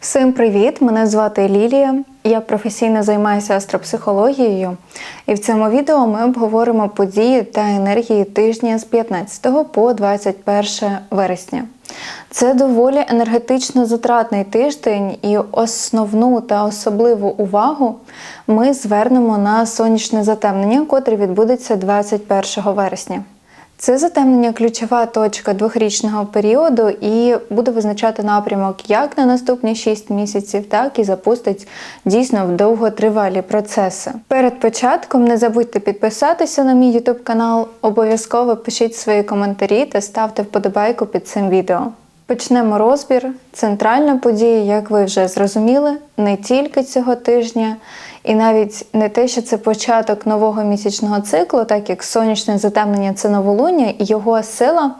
Всім привіт! Мене звати Лілія. Я професійно займаюся астропсихологією, і в цьому відео ми обговоримо події та енергії тижня з 15 по 21 вересня. Це доволі енергетично затратний тиждень, і основну та особливу увагу ми звернемо на сонячне затемнення, котре відбудеться 21 вересня. Це затемнення ключова точка двохрічного періоду і буде визначати напрямок як на наступні 6 місяців, так і запустить дійсно в довготривалі процеси. Перед початком не забудьте підписатися на мій YouTube канал, обов'язково пишіть свої коментарі та ставте вподобайку під цим відео. Почнемо розбір. Центральна подія, як ви вже зрозуміли, не тільки цього тижня, і навіть не те, що це початок нового місячного циклу, так як сонячне затемнення це новолуння, і його сила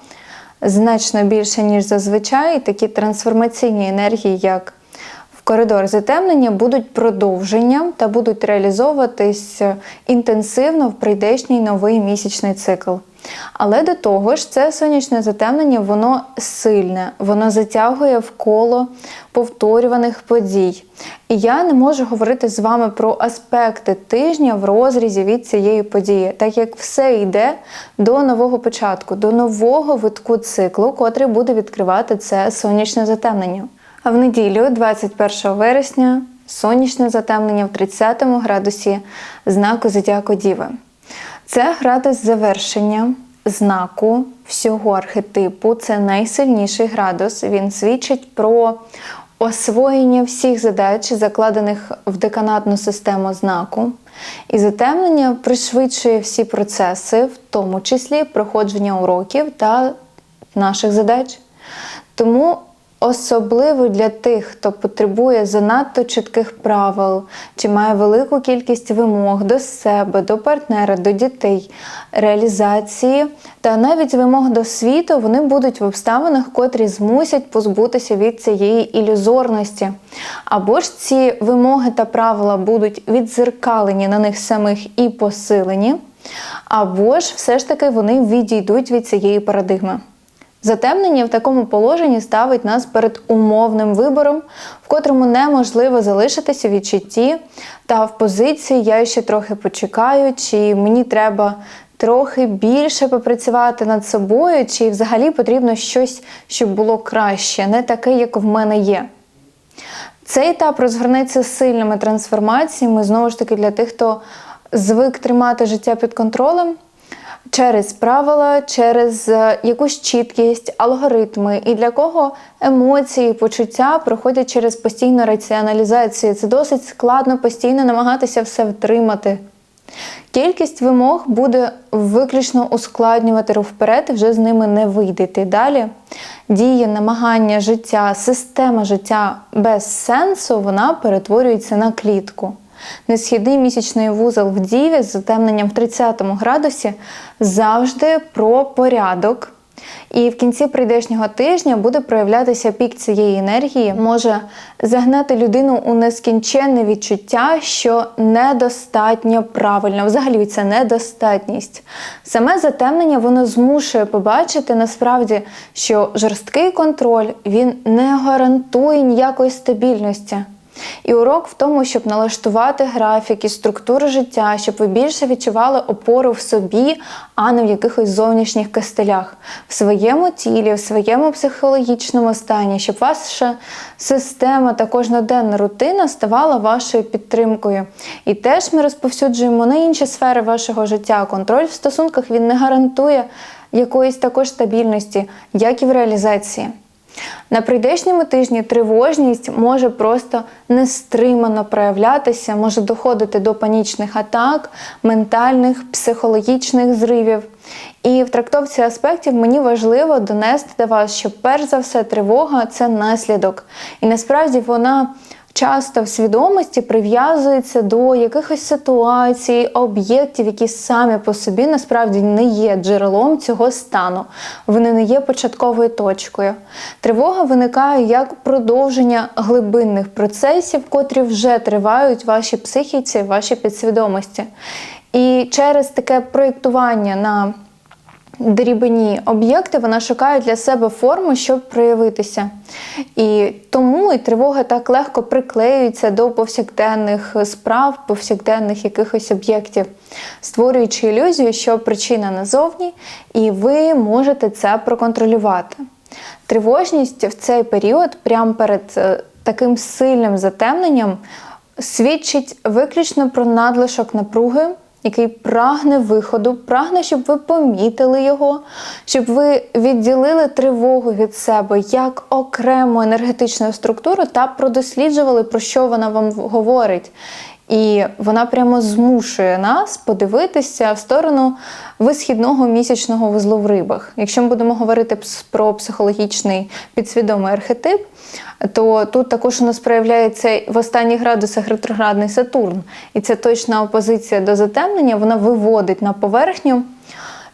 значно більше, ніж зазвичай, такі трансформаційні енергії, як коридор затемнення, будуть продовженням та будуть реалізовуватись інтенсивно в прийдешній новий місячний цикл. Але до того ж, це сонячне затемнення, воно сильне, воно затягує в коло повторюваних подій. І я не можу говорити з вами про аспекти тижня в розрізі від цієї події, так як все йде до нового початку, до нового витку циклу, котрий буде відкривати це сонячне затемнення. А в неділю, 21 вересня, сонячне затемнення в 30 градусі знаку Зодіаку Діви. Це градус завершення знаку всього архетипу. Це найсильніший градус. Він свідчить про освоєння всіх задач, закладених в деканатну систему знаку. І затемнення пришвидшує всі процеси, в тому числі проходження уроків та наших задач. Тому Особливо для тих, хто потребує занадто чітких правил, чи має велику кількість вимог до себе, до партнера, до дітей, реалізації та навіть вимог до світу, вони будуть в обставинах, котрі змусять позбутися від цієї ілюзорності. Або ж ці вимоги та правила будуть відзеркалені на них самих і посилені, або ж все ж таки вони відійдуть від цієї парадигми. Затемнення в такому положенні ставить нас перед умовним вибором, в котрому неможливо залишитися в відчутті та в позиції я ще трохи почекаю, чи мені треба трохи більше попрацювати над собою, чи взагалі потрібно щось, щоб було краще, не таке, як в мене є. Цей етап розгорнеться сильними трансформаціями, знову ж таки, для тих, хто звик тримати життя під контролем через правила, через е, якусь чіткість, алгоритми, і для кого емоції, почуття проходять через постійну раціоналізацію. Це досить складно постійно намагатися все втримати. Кількість вимог буде виключно ускладнювати рух вперед, і вже з ними не вийдете. Далі дії, намагання життя, система життя без сенсу, вона перетворюється на клітку. Несхідний місячний вузол в Діві з затемненням в 30 градусі завжди про порядок. І в кінці прийдешнього тижня буде проявлятися пік цієї енергії, може загнати людину у нескінченне відчуття, що недостатньо правильно. Взагалі це недостатність. Саме затемнення воно змушує побачити насправді, що жорсткий контроль він не гарантує ніякої стабільності. І урок в тому, щоб налаштувати графік і структуру життя, щоб ви більше відчували опору в собі, а не в якихось зовнішніх костелях, в своєму тілі, в своєму психологічному стані, щоб ваша система та кожноденна рутина ставала вашою підтримкою. І теж ми розповсюджуємо на інші сфери вашого життя. Контроль в стосунках він не гарантує якоїсь також стабільності, як і в реалізації. На прийдешньому тижні тривожність може просто нестримано проявлятися, може доходити до панічних атак, ментальних, психологічних зривів. І в трактовці аспектів мені важливо донести до вас, що перш за все тривога це наслідок. І насправді вона часто в свідомості прив'язується до якихось ситуацій, об'єктів, які самі по собі насправді не є джерелом цього стану. Вони не є початковою точкою. Тривога виникає як продовження глибинних процесів, котрі вже тривають в вашій психіці, в вашій підсвідомості. І через таке проєктування на дрібні об'єкти, вона шукає для себе форму, щоб проявитися. І тому і тривога так легко приклеюється до повсякденних справ, повсякденних якихось об'єктів, створюючи ілюзію, що причина назовні, і ви можете це проконтролювати. Тривожність в цей період, прямо перед е, таким сильним затемненням, свідчить виключно про надлишок напруги, який прагне виходу, прагне, щоб ви помітили його, щоб ви відділили тривогу від себе як окрему енергетичну структуру та продосліджували, про що вона вам говорить. І вона прямо змушує нас подивитися в сторону висхідного місячного вузлу в рибах. Якщо ми будемо говорити про психологічний підсвідомий архетип, то тут також у нас проявляється в останніх градусах ретроградний Сатурн. І ця точна опозиція до затемнення, вона виводить на поверхню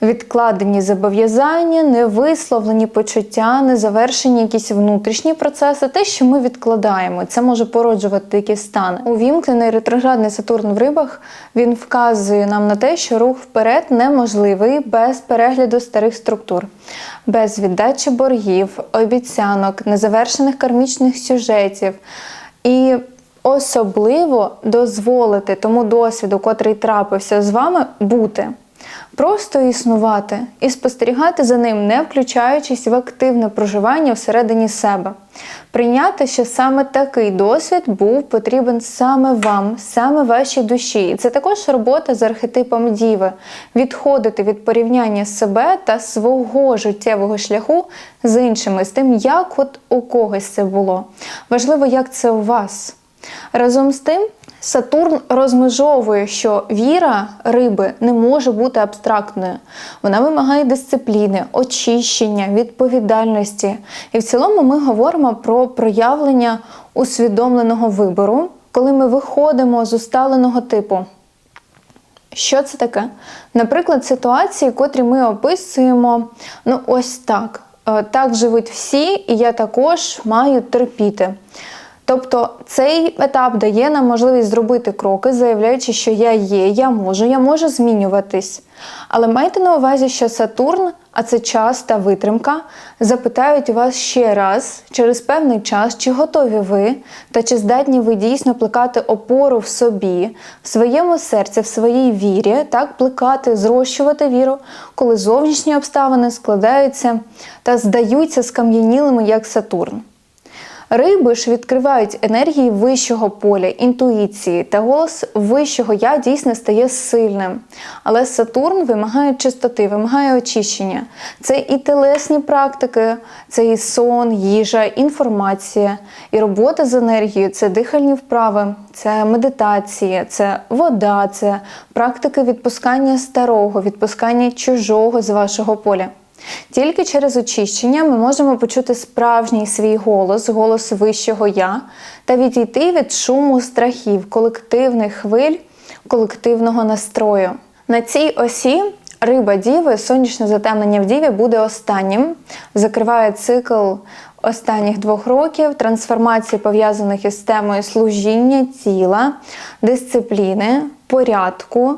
відкладені зобов'язання, невисловлені почуття, незавершені якісь внутрішні процеси, те, що ми відкладаємо. Це може породжувати такі стани. Увімкнений ретроградний Сатурн в рибах він вказує нам на те, що рух вперед неможливий без перегляду старих структур, без віддачі боргів, обіцянок, незавершених кармічних сюжетів. І особливо дозволити тому досвіду, котрий трапився з вами, бути. Просто існувати і спостерігати за ним, не включаючись в активне проживання всередині себе. Прийняти, що саме такий досвід був потрібен саме вам, саме вашій душі. І це також робота з архетипом діви, відходити від порівняння себе та свого життєвого шляху з іншими, з тим, як от у когось це було. Важливо, як це у вас. Разом з тим, Сатурн розмежовує, що віра риби не може бути абстрактною. Вона вимагає дисципліни, очищення, відповідальності. І в цілому ми говоримо про проявлення усвідомленого вибору, коли ми виходимо з усталеного типу. Що це таке? Наприклад, ситуації, котрі ми описуємо, ну ось так. Е, Так живуть всі, і я також маю терпіти. Тобто цей етап дає нам можливість зробити кроки, заявляючи, що я є, я можу, я можу змінюватись. Але майте на увазі, що Сатурн, а це час та витримка, запитають вас ще раз через певний час, чи готові ви, та чи здатні ви дійсно плекати опору в собі, в своєму серці, в своїй вірі, так плекати, зрощувати віру, коли зовнішні обставини складаються та здаються скам'янілими, як Сатурн. Риби ж відкривають енергії вищого поля, інтуїції, та голос вищого я дійсно стає сильним. Але Сатурн вимагає чистоти, вимагає очищення. Це і телесні практики, це і сон, їжа, інформація, і робота з енергією, це дихальні вправи, це медитація, це вода, це практики відпускання старого, відпускання чужого з вашого поля. Тільки через очищення ми можемо почути справжній свій голос, голос вищого я, та відійти від шуму страхів, колективних хвиль, колективного настрою. На цій осі риба діви, сонячне затемнення в діві буде останнім, закриває цикл останніх двох років трансформації, пов'язаних із темою служіння тіла, дисципліни, порядку.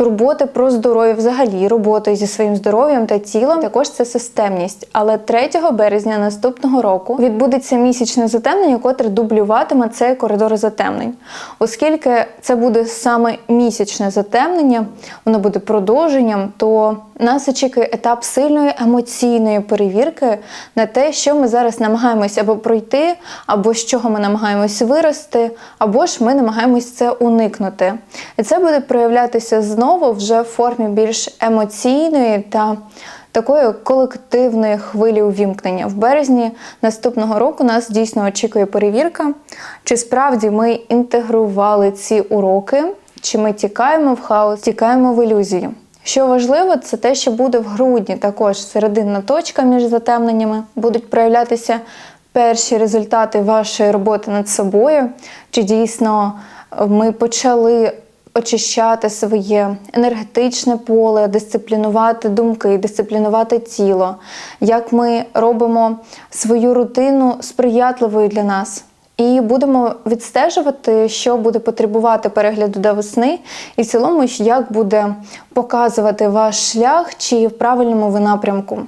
Турботи про здоров'я взагалі, роботи зі своїм здоров'ям та тілом також це системність. Але 3 березня наступного року відбудеться місячне затемнення, котре дублюватиме цей коридор затемнень. Оскільки це буде саме місячне затемнення, воно буде продовженням, то нас очікує етап сильної емоційної перевірки на те, що ми зараз намагаємося або пройти, або з чого ми намагаємось вирости, або ж ми намагаємось це уникнути. І це буде проявлятися знову вже в формі більш емоційної та такої колективної хвилі увімкнення. В березні наступного року нас дійсно очікує перевірка, чи справді ми інтегрували ці уроки, чи ми тікаємо в хаос, тікаємо в ілюзію. Що важливо, це те, що буде в грудні також серединна точка між затемненнями, будуть проявлятися перші результати вашої роботи над собою, чи дійсно ми почали очищати своє енергетичне поле, дисциплінувати думки, дисциплінувати тіло, як ми робимо свою рутину сприятливою для нас. І будемо відстежувати, що буде потребувати перегляду до весни, і в цілому, як буде показувати ваш шлях, чи в правильному ви напрямку.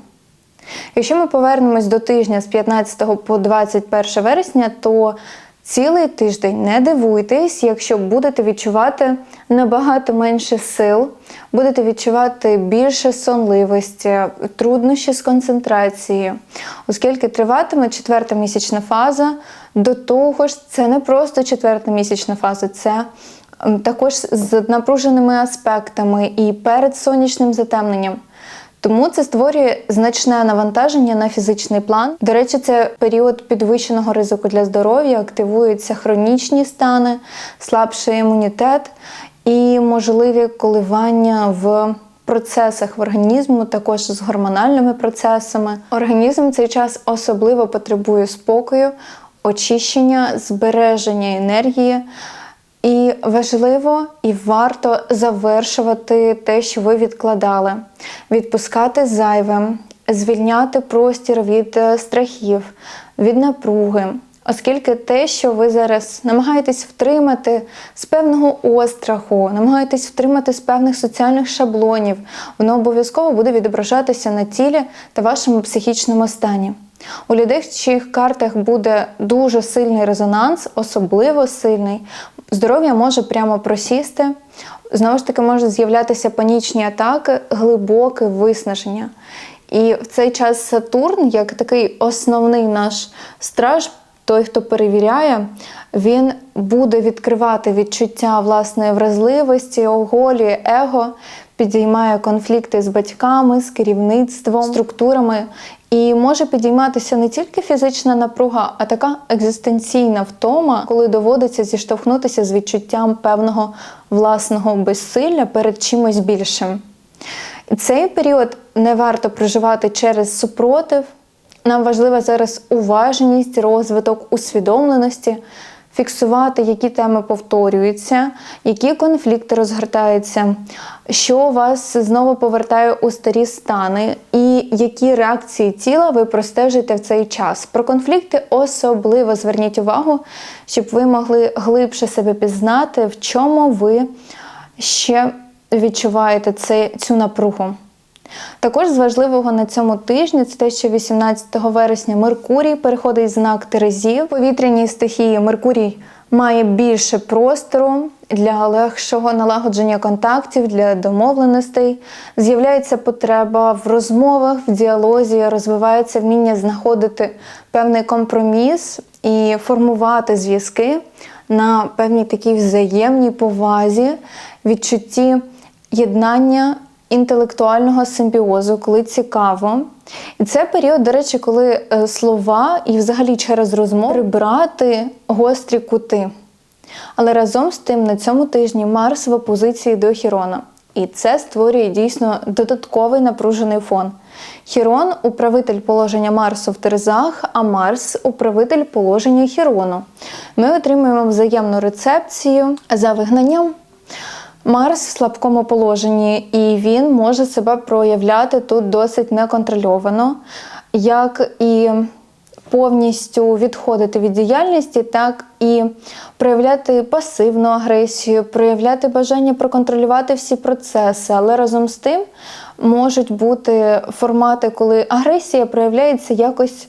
Якщо ми повернемось до тижня з 15 по 21 вересня, то цілий тиждень не дивуйтесь, якщо будете відчувати набагато менше сил, будете відчувати більше сонливості, труднощі з концентрацією, оскільки триватиме четверта місячна фаза, до того ж, це не просто четверта місячна фаза, це також з напруженими аспектами і перед сонячним затемненням. Тому це створює значне навантаження на фізичний план. До речі, це період підвищеного ризику для здоров'я, активуються хронічні стани, слабший імунітет і можливі коливання в процесах в організму, також з гормональними процесами. Організм цей час особливо потребує спокою, очищення, збереження енергії. І важливо і варто завершувати те, що ви відкладали, відпускати зайве, звільняти простір від е, страхів, від напруги. Оскільки те, що ви зараз намагаєтесь втримати з певного остраху, намагаєтесь втримати з певних соціальних шаблонів, воно обов'язково буде відображатися на тілі та вашому психічному стані. У людей, чиїх картах буде дуже сильний резонанс, особливо сильний, здоров'я може прямо просісти. Знову ж таки, можуть з'являтися панічні атаки, глибоке виснаження. І в цей час Сатурн, як такий основний наш страж, той, хто перевіряє, він буде відкривати відчуття власної вразливості, оголює его, підіймає конфлікти з батьками, з керівництвом, структурами. І може підійматися не тільки фізична напруга, а така екзистенційна втома, коли доводиться зіштовхнутися з відчуттям певного власного безсилля перед чимось більшим. І цей період не варто проживати через супротив. Нам важлива зараз уважність, розвиток усвідомленості, фіксувати, які теми повторюються, які конфлікти розгортаються, що вас знову повертає у старі стани, і які реакції тіла ви простежите в цей час. Про конфлікти особливо зверніть увагу, щоб ви могли глибше себе пізнати, в чому ви ще відчуваєте це, цю напругу. Також з важливого на цьому тижні це те, що 18 вересня Меркурій переходить знак Терезів. Повітряній стихії Меркурій має більше простору для легшого налагодження контактів, для домовленостей. З'являється потреба в розмовах, в діалозі, розвивається вміння знаходити певний компроміс і формувати зв'язки на певній такій взаємній повазі, відчутті єднання інтелектуального симбіозу, коли цікаво. І це період, до речі, коли е, слова і взагалі через розмову прибрати гострі кути. Але разом з тим на цьому тижні Марс в опозиції до Хірона. І це створює дійсно додатковий напружений фон. Хірон управитель положення Марсу в Терезах, а Марс управитель положення Хірону. Ми отримуємо взаємну рецепцію за вигнанням. Марс в слабкому положенні, і він може себе проявляти тут досить неконтрольовано, як і повністю відходити від діяльності, так і проявляти пасивну агресію, проявляти бажання проконтролювати всі процеси, але разом з тим можуть бути формати, коли агресія проявляється якось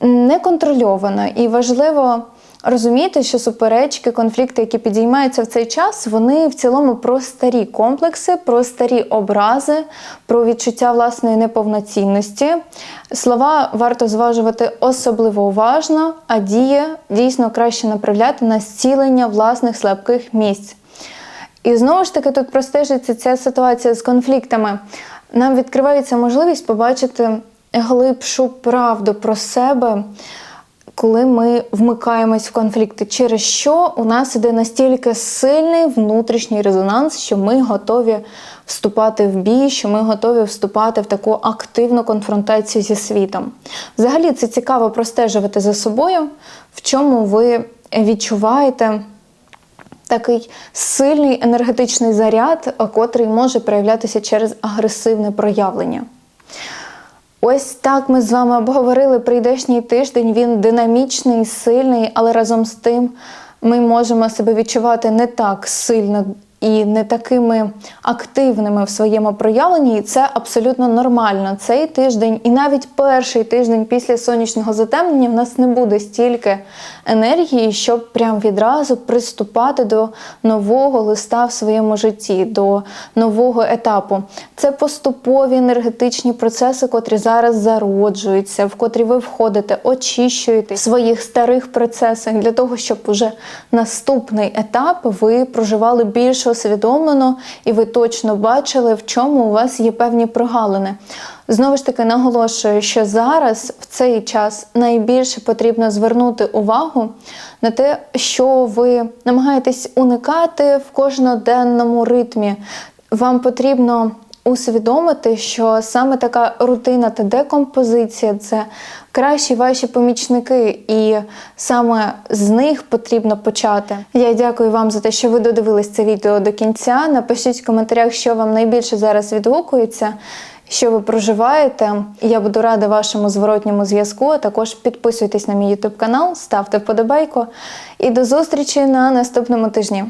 неконтрольовано і важливо. Розуміти, що суперечки, конфлікти, які підіймаються в цей час, вони в цілому про старі комплекси, про старі образи, про відчуття власної неповноцінності. Слова варто зважувати особливо уважно, а дії дійсно краще направляти на зцілення власних слабких місць. І знову ж таки, тут простежиться ця ситуація з конфліктами. Нам відкривається можливість побачити глибшу правду про себе коли ми вмикаємось в конфлікти, через що у нас іде настільки сильний внутрішній резонанс, що ми готові вступати в бій, що ми готові вступати в таку активну конфронтацію зі світом. Взагалі, це цікаво простежувати за собою, в чому ви відчуваєте. Такий сильний енергетичний заряд, котрий може проявлятися через агресивне проявлення. Ось так ми з вами обговорили прийдешній тиждень. Він динамічний, сильний, але разом з тим ми можемо себе відчувати не так сильно і не такими активними в своєму проявленні, і це абсолютно нормально. Цей тиждень, і навіть перший тиждень після сонячного затемнення в нас не буде стільки енергії, щоб прям відразу приступати до нового листа в своєму житті, до нового етапу. Це поступові енергетичні процеси, котрі зараз зароджуються, в котрі ви входите, очищуєте в своїх старих процесах для того, щоб уже наступний етап ви проживали більш усвідомлено і ви точно бачили, в чому у вас є певні прогалини. Знову ж таки наголошую, що зараз в цей час найбільше потрібно звернути увагу на те, що ви намагаєтесь уникати в кожноденному ритмі. Вам потрібно усвідомити, що саме така рутина та декомпозиція це кращі ваші помічники, і саме з них потрібно почати. Я дякую вам за те, що ви додивились це відео до кінця. Напишіть в коментарях, що вам найбільше зараз відгукується. Що ви проживаєте? Я буду рада вашому зворотньому зв'язку. Також підписуйтесь на мій YouTube канал, ставте вподобайку. І до зустрічі на наступному тижні.